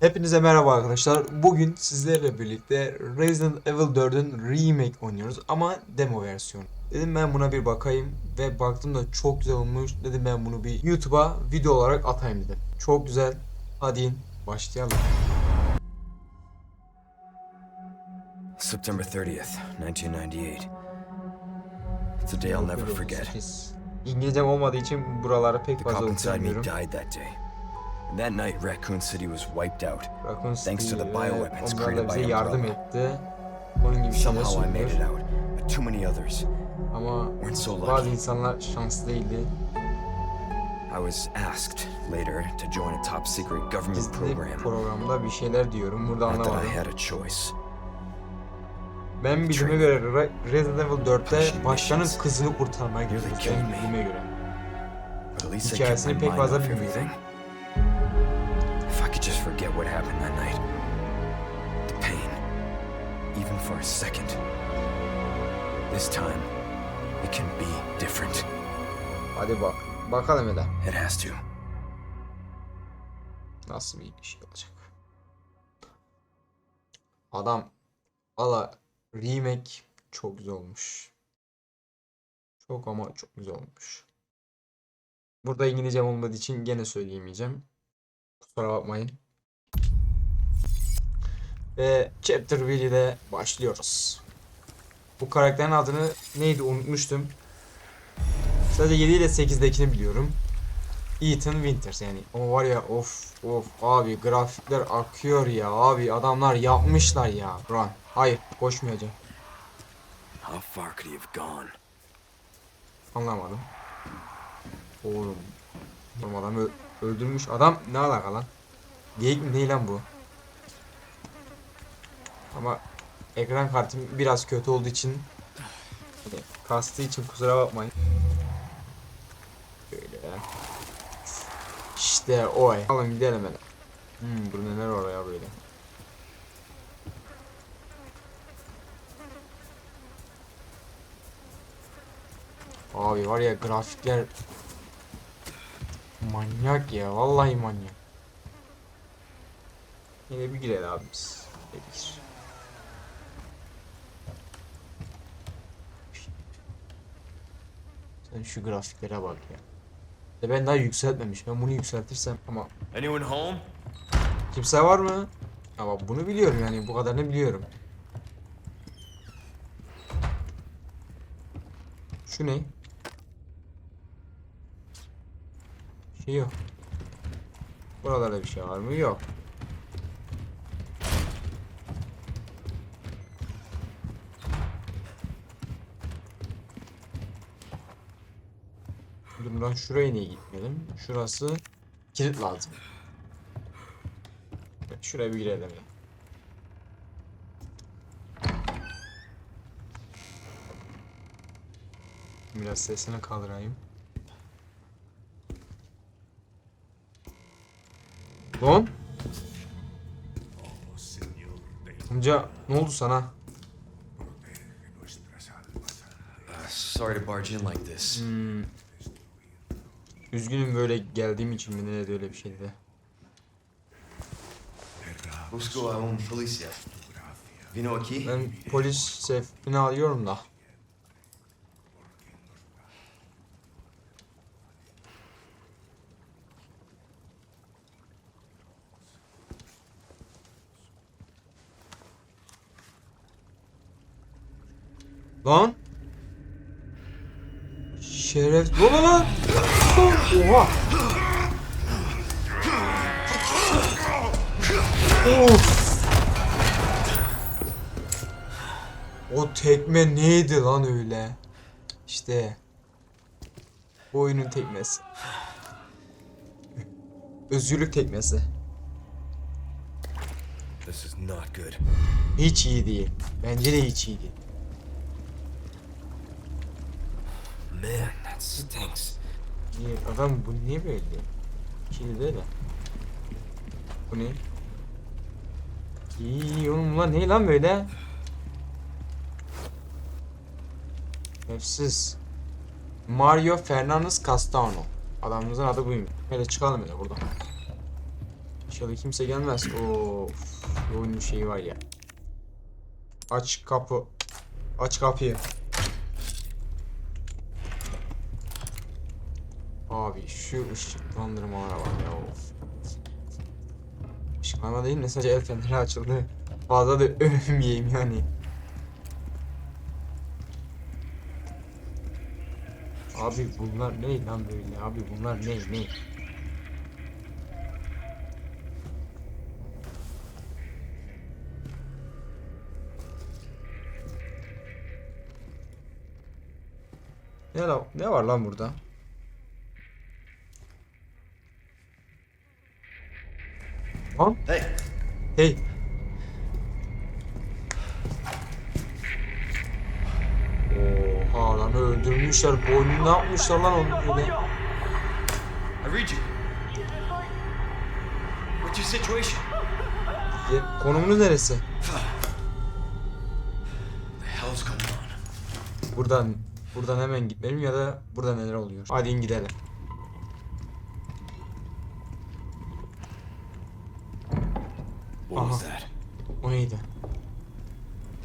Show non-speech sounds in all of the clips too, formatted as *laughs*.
Hepinize merhaba arkadaşlar. Bugün sizlerle birlikte Resident Evil 4'ün remake oynuyoruz ama demo versiyonu. Dedim ben buna bir bakayım ve baktım da çok güzel olmuş. Dedim ben bunu bir YouTube'a video olarak atayım dedim. Çok güzel. Hadi başlayalım. September 30th, 1998. It's a day I'll never forget. 98. İngilizcem olmadığı için buraları pek fazla cop that night, Raccoon City was wiped out. Raccoon Thanks to the City, bioweapons da created by bize yardım Umbrella. etti. Onun gibi şeyler Somehow I made it out, but too many others. Ama Weren't so bazı lucky. insanlar şanslı değildi. I was asked later to join a top secret government Gizli program. programda bir şeyler diyorum. Burada Not that I anlamadım. had a choice. Ben bildiğime göre Re- Resident Evil 4'te Pushing başkanın kızını kurtarmaya gidiyoruz. Benim me. bildiğime göre. But at least I kept Hikayesini pek mind fazla off bilmiyorum. everything. Happened that night. The pain. Even for a second. This time, it can be different. Hadi bak. Bakalım hele. It has to. Nasıl bir şey olacak. Adam valla remake çok güzel olmuş. Çok ama çok güzel olmuş. Burada İngilizcem olmadığı için gene söyleyemeyeceğim. Kusura bakmayın. Ve Chapter 1 ile başlıyoruz. Bu karakterin adını neydi unutmuştum. Sadece 7 ile 8'dekini biliyorum. Ethan Winters yani. O var ya of of abi grafikler akıyor ya. Abi adamlar yapmışlar ya. Run. Hayır koşmayacağım. How far could he have gone? anlamadım. Oğlum. Adam öldürmüş. Adam ne alaka lan? Geyik mi? Ne lan bu Ama ekran kartım biraz kötü olduğu için kastığı için kusura bakmayın Böyle İşte o ay. Alın gidelim hele. Hmm, bu neler oraya böyle. Abi var ya grafikler manyak ya vallahi manyak. Yine bir girelim abi biz. Bir. Sen şu grafiklere bak ya. Ya ben daha yükseltmemiş. Ben bunu yükseltirsem ama Anyone home? kimse var mı? Ama bunu biliyorum yani bu kadarını biliyorum. Şu ne? Şey yok. Buralarda bir şey var mı? Yok. Dur lan şuraya niye gitmeyelim? Şurası kilit lazım. Şuraya bir girelim ya. Biraz sesini kaldırayım. Lan? Amca ne oldu sana? Sorry to barge in like this. Hmm. Üzgünüm böyle geldiğim için mi ne de öyle bir şeydi. Busco a un policia. Vino aquí? Ben polis sefini alıyorum da. Lan. Şeref. Lan lan. Oha. Of. O tekme neydi lan öyle? İşte. Bu oyunun tekmesi. Özgürlük tekmesi. This is not good. Hiç iyi değil. Bence de hiç iyi değil. Niye, adam bu niye böyle? Şimdi de. Bu ne? İyi oğlum lan ne lan böyle? Nefsiz. Mario Fernandez Castano. Adamımızın adı buymuş. Hele çıkalım hele buradan. İnşallah kimse gelmez. Of. Bir oyunun şeyi var ya. Aç kapı. Aç kapıyı. Abi şu ışıklandırmalara bak ya of. Işıklandırma değil de sadece el feneri açıldı. Fazla da övmeyeyim yani. Abi bunlar ne lan böyle abi bunlar ne ne? Ne, ne var lan burada? Lan Hey, hey. Oha lan öldürmüşler. Boynunu ne yapmışlar lan onu öyle? I read you. What's your situation? Ya, Konumunuz neresi? The hell's going on? Buradan buradan hemen gitmeliyim ya da burada neler oluyor? Hadi in gidelim. What was Uh-huh. that? O neydi?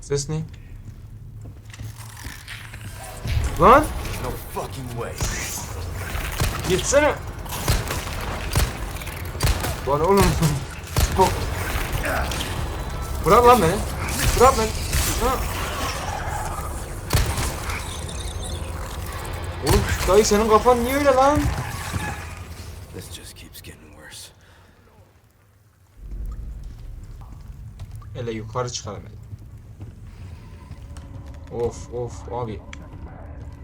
Ses ne? Lan No fucking way. gitsene. Lan oğlum. *laughs* Bırak lan beni. Bırak beni. Ha. Oğlum dayı senin kafan niye öyle lan? Hele yukarı çıkalım hele. Of of abi.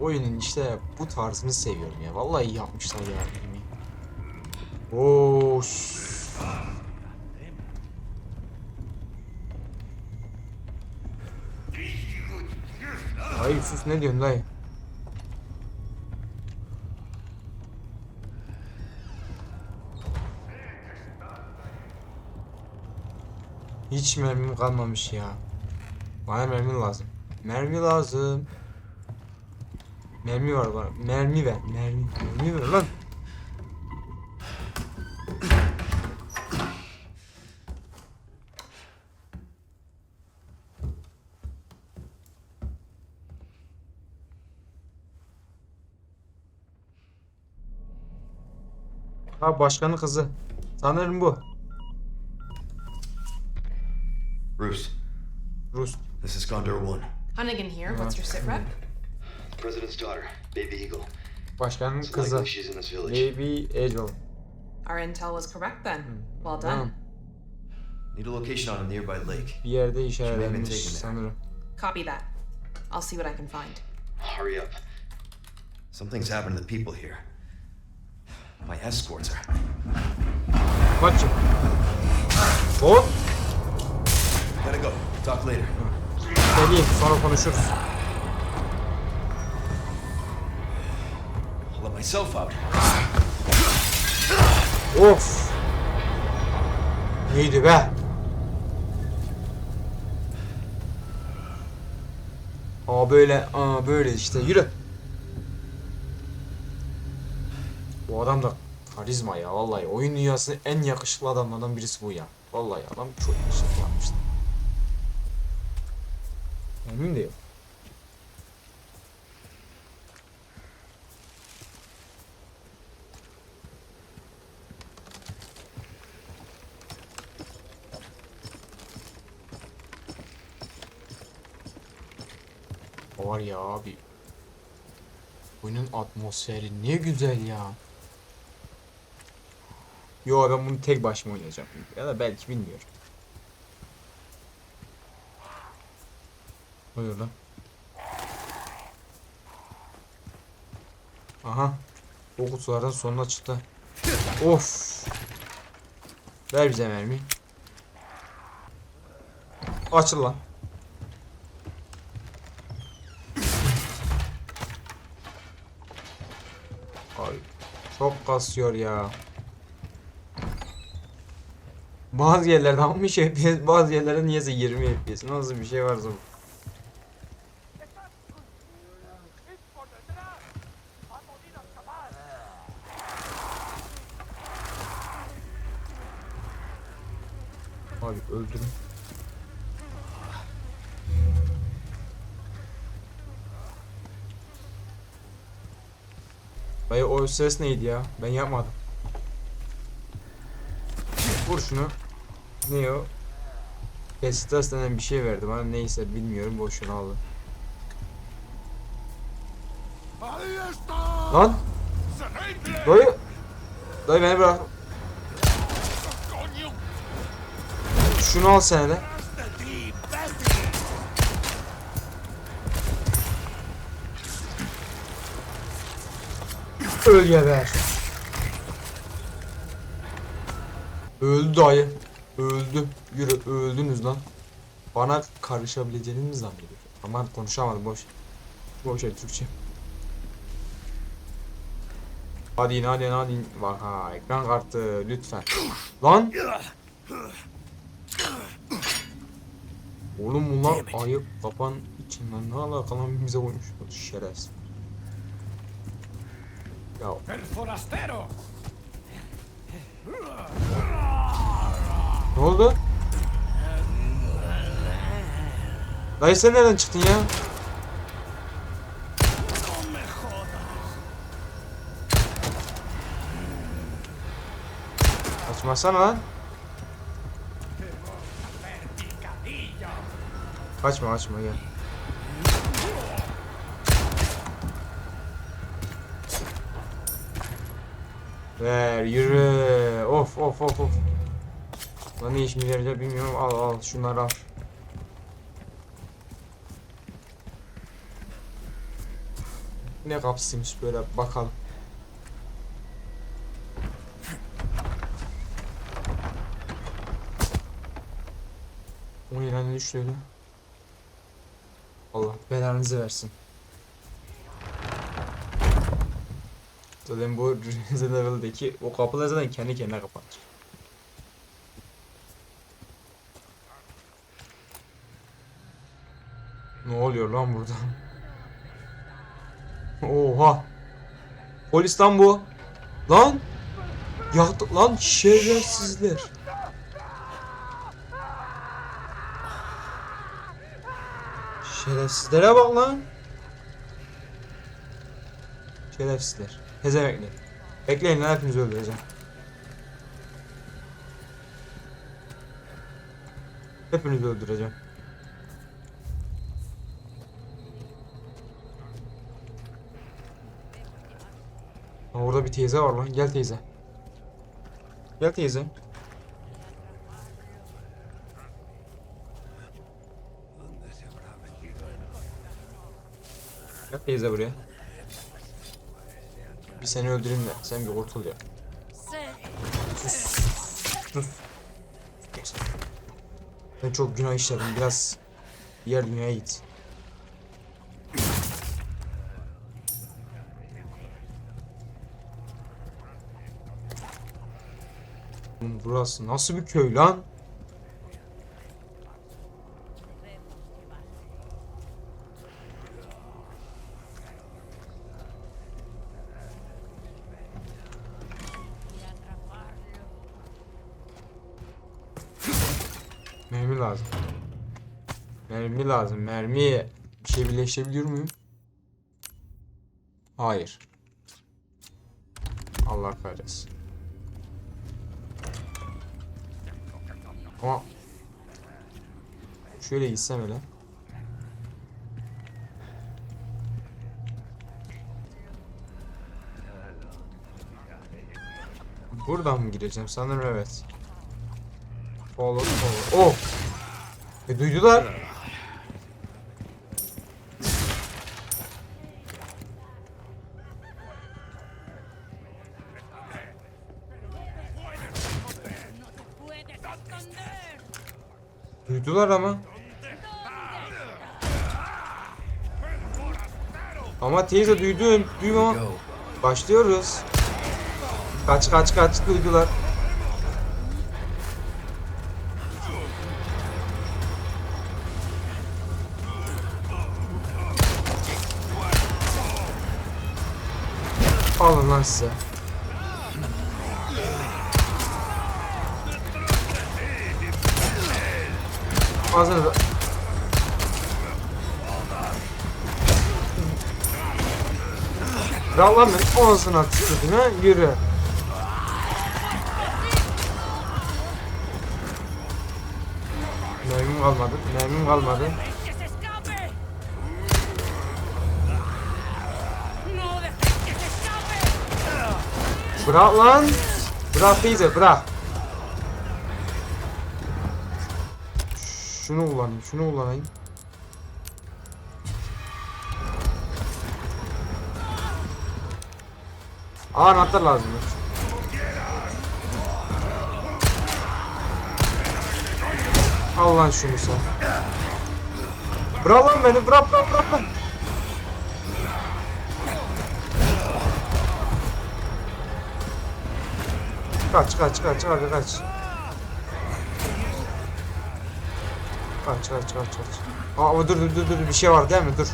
Oyunun işte bu tarzını seviyorum ya. Vallahi iyi yapmışlar ya. filmi. Oo. ş- Dayı sus ne diyorsun dayı? Hiç mermim kalmamış ya. Bana mermi lazım. Mermi lazım. Mermi var bana. Mermi ver. Mermi. Mermi ver lan. Ha başkanın kızı. Sanırım bu. This is Gondor 1. Hunnigan here. What's your sit rep? President's daughter, Baby Eagle. Başkanın It's kızı. likely uh, she's in this village. Baby Eagle. Our intel was correct then. Hmm. Well Tamam. done. Need a location on a nearby lake. Bir yerde She may işaretlenmiş have been taken there. sanırım. Copy that. I'll see what I can find. Hurry up. Something's happened to the people here. My escorts are. Kaçın. Hop. Oh. Gotta go. Talk later. Geleyim sonra konuşuruz. Of. Neydi be? Aa böyle, aa böyle işte yürü. Bu adam da karizma ya vallahi oyun dünyasının en yakışıklı adamlardan birisi bu ya. Vallahi adam çok yakışıklı yapmışlar. Emin de yok. Var ya abi. Oyunun atmosferi ne güzel ya. Yo ben bunu tek başıma oynayacağım. Ya da belki bilmiyorum. Buyur lan. Aha. O kutulardan sonuna çıktı. Of. Ver bize mermi. Açıl lan. Ay çok kasıyor ya. Bazı yerlerde 60 FPS, bazı yerlerde niyeyse 20 FPS. Nasıl bir şey varsa bu. Abi öldürün. Dayı o ses neydi ya? Ben yapmadım. Vur şunu. Ne o? Pestas denen bir şey verdi bana neyse bilmiyorum boşuna aldım. Lan! Dayı! Dayı beni bırak. Şunu al sen de. Öl geber. Öldü dayı. Öldü. Yürü öldünüz lan. Bana karışabileceğini mi zannediyor? Aman konuşamadım boş. Boş ver Türkçe. Hadi in hadi in hadi in. Bak ha ekran kartı lütfen. Lan. Oğlum bunlar ayıp kapan içinden ne alakalı bize koymuş bu şerefsiz. Ya ¡El forastero! ne oldu? Dayı sen nereden çıktın ya? Kaçmasana lan. Kaçma kaçma gel. Ver yürü. Of of of of. Lan ne iş mi yarayacak bilmiyorum. Al al şunları al. Ne kapsıymış böyle bakalım. O ilanı düştü. Allah belanızı versin. Zaten bu Resident Evil'deki o kapılar zaten kendi kendine kapanır. Ne oluyor lan burada? Oha! Polis lan bu. Lan! Yaktı lan şerefsizler. Şerefsizlere bak lan. Şerefsizler. Hezemekli. Bekleyin lan hepinizi öldüreceğim. Hepinizi öldüreceğim. Orada bir teyze var lan. Gel teyze. Gel teyze. Gel teyze buraya. Bir seni öldüreyim de sen bir kurtul ya. Sus. Sus. Ben çok günah işledim. Biraz diğer dünyaya git. Burası nasıl bir köy lan? Mermi lazım. Mermi lazım. Mermi. Bir şey birleştirebiliyor muyum? Hayır. Allah kahretsin. Ama şöyle gitsem öyle. Buradan mı gireceğim? Sanırım evet. Follow, follow. Oh! E duydular. Duydular ama. Ama teyze duydum. Duymam. Başlıyoruz. Kaç kaç kaç duydular. Alın lan size. Ağzını da. Beni ağzına tükürdün ha yürü. Mermim kalmadı, mermim kalmadı. Bırak lan. Bırak teyze bırak. Şunu kullanayım, şunu kullanayım. Aa anahtar lazım. Al lan şunu sen. Bırak lan beni, bırak bırak bırak lan. Kaç kaç kaç abi kaç. Kaç kaç kaç kaç. Aa dur dur dur dur bir şey var değil mi? Dur.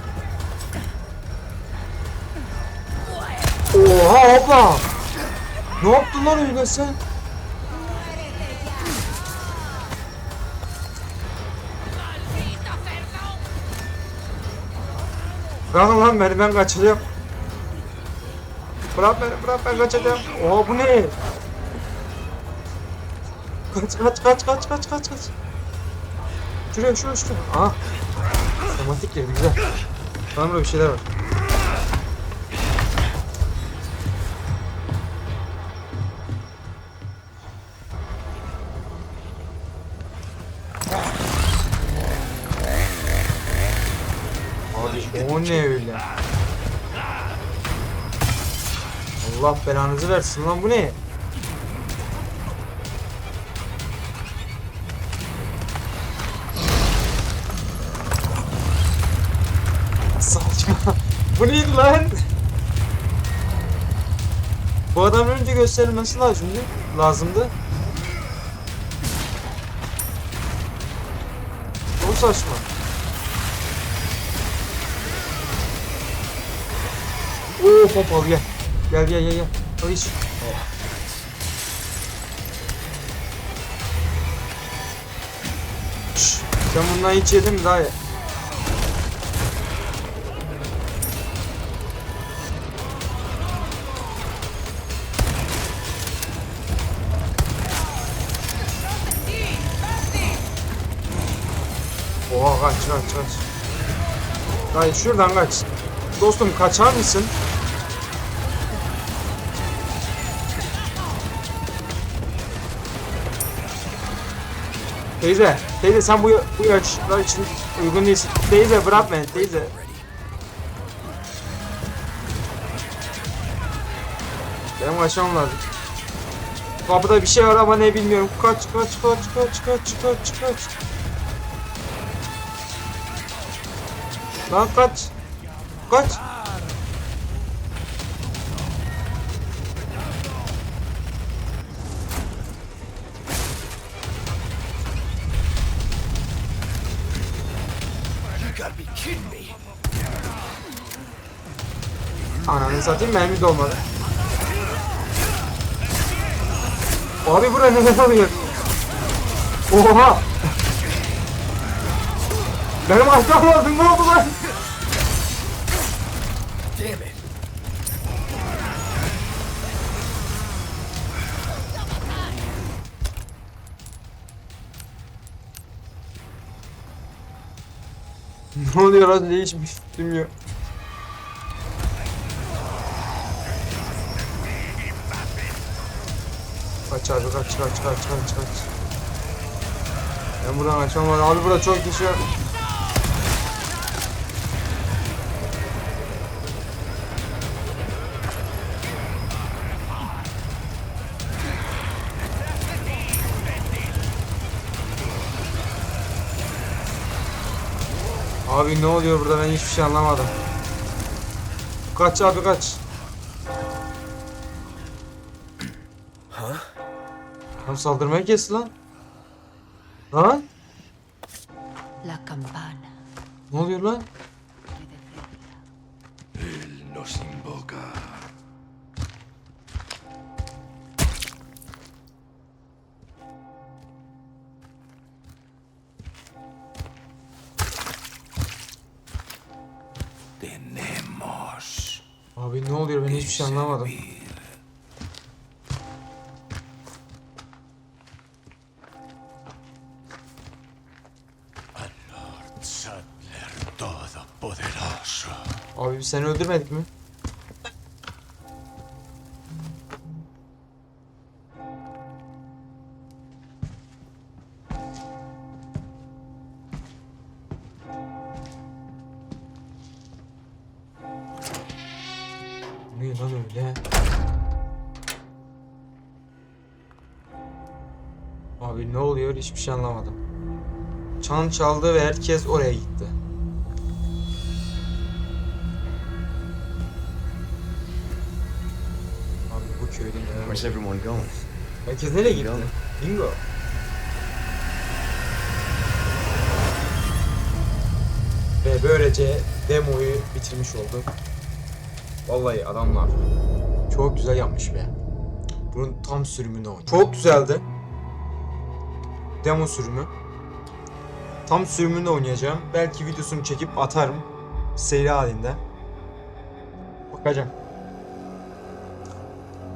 Oha hopla. Ne yaptın lan öyle sen? Bırakın lan beni ben kaçacağım. Bırak beni bırak ben kaçacağım. Oha bu ne? Kaç kaç kaç kaç kaç kaç kaç. Şuraya şuraya şuraya. Aha. Tematik yeri güzel. Tamam burada bir şeyler var. Abi o ne öyle? Allah belanızı versin lan bu ne? Bu neydi lan? Bu adam önce gösterilmesi lazımdı. Lazımdı. Çok saçma. Oo hop al gel. Gel gel gel gel. Al iç. Sen bundan hiç yedin mi daha ye? Oha kaç kaç kaç. Hayır şuradan kaç. Dostum kaçar mısın? Teyze, teyze sen bu bu yaşlar için uygun değilsin. Teyze bırak beni, teyze. Benim kaçmam lazım. Kapıda bir şey var ama ne bilmiyorum. Kaç kaç kaç kaç kaç kaç kaç. Lan kaç. Kaç. Ananı satayım mermi de olmadı. Abi bura neler oluyor? Oha! Benim aşağım lazım ne oldu lan? Damn it. ne oluyor lan değişmiş bilmiyorum. Kaç abi kaç kaç kaç kaç kaç. Ben buradan kaçmam. Abi burada çok kişi var. Abi ne oluyor burada ben hiçbir şey anlamadım. Kaç abi kaç. Huh? Lan saldırmaya kes lan. Lan La campana ne oluyor lan? Şey anlamadım. Abi biz seni öldürmedik mi? Hiçbir şey anlamadım. Çan çaldı ve herkes oraya gitti. Abi bu köyde Where's everyone going? Herkes nereye gitti? Bingo. Bingo. Ve böylece demoyu bitirmiş olduk. Vallahi adamlar çok güzel yapmış be. Bunun tam sürümünü oynadım. Çok güzeldi. Demo sürümü. Tam sürümünü oynayacağım. Belki videosunu çekip atarım. Seri halinde. Bakacağım.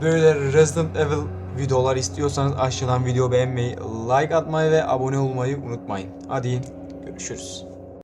Böyle Resident Evil videolar istiyorsanız aşağıdan video beğenmeyi, like atmayı ve abone olmayı unutmayın. Hadi görüşürüz.